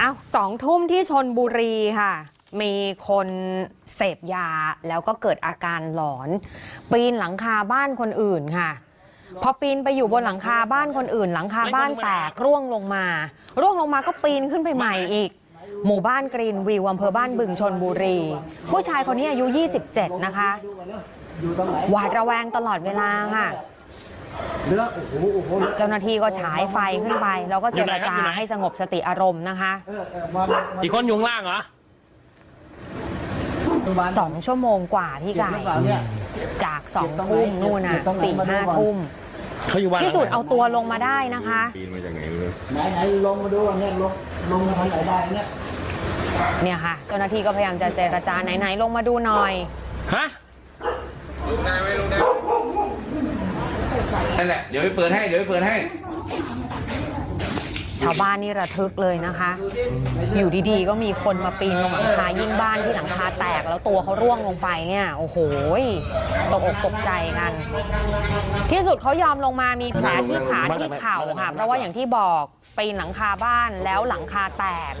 อ้าวสองทุ่มที่ชนบุรีค่ะ มีคนเสพยาแล้วก็เกิดอาการหลอน ปีนหลังคาบ้านคนอื่นค่ะ พอปีนไปอยู่บนหลังคาบ้านคนอื่น หลังคาบ้านแตกร่วงลงมา ร่วงลงมาก็ปีนขึ้นไปใหม่อีก หมู่บ้านกรีนวิวอำเภอบ้านบึงชนบุรี ผู้ชายคนนี้อายุ 27 นะคะ หวาดระแวงตลอดเวลาค่ะ เนื้อโอ้โหโอ้โหเจ้าหน้าที่ก็ฉายไฟขึ้นไป แล้วก็เจรจาให้สงบสติอารมณ์นะคะเออเออมามามาอีกคนอยู่ข้างล่างเหรอประมาณสองชั่วโมงกว่าพี่เจ็บไก่หรือเปล่าเนี่ยจากสองทุ่มนู่นน่ะเจ็บตรงไหนสี่มาดูห้าก่อนทุ่มเขาอยู่บ้านที่สุดเอาตัวลงมาได้นะคะปีนมาจากไหนไม่รู้ไหนไหนลงมาดูอันเนี่ยลงลงมาทางไหนได้เนี่ยเนี่ยค่ะ เจ้าหน้าที่ก็พยายามจะเจรจาไหนๆลงมาดูหน่อยฮะ นั่นแหละ เดี๋ยวไปเปิดให้ เดี๋ยวไปเปิดให้ ชาวบ้านนี่ระทึกเลยนะคะ อยู่ดีๆ ก็มีคนมาปีนลงหลังคายิ่งบ้านที่หลังคาแตกแล้วตัวเขาร่วงลงไปเนี่ย โอ้โหตกอกตกใจกัน ที่สุดเขายอมลงมามีแผลที่ขาที่เข่าค่ะ เพราะว่าอย่างที่บอกปีนหลังคาบ้านแล้วหลังคาแตก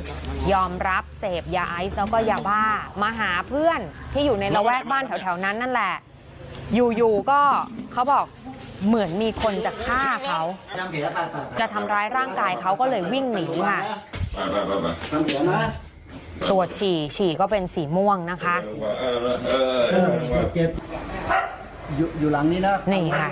ยอมรับเสพยาไอซ์แล้วก็ยาบ้า มาหาเพื่อนที่อยู่ในละแวกบ้านแถวๆนั้นนั่นแหละ อยู่ๆก็เขาบอก เหมือนมีคนจะฆ่าเขาจะทำร้ายร่างกายเขาก็เลยวิ่งหนีค่ะตรวจฉี่ฉี่ก็เป็นสีม่วงนะคะอยู่หลังนี้นะนี่ค่ะ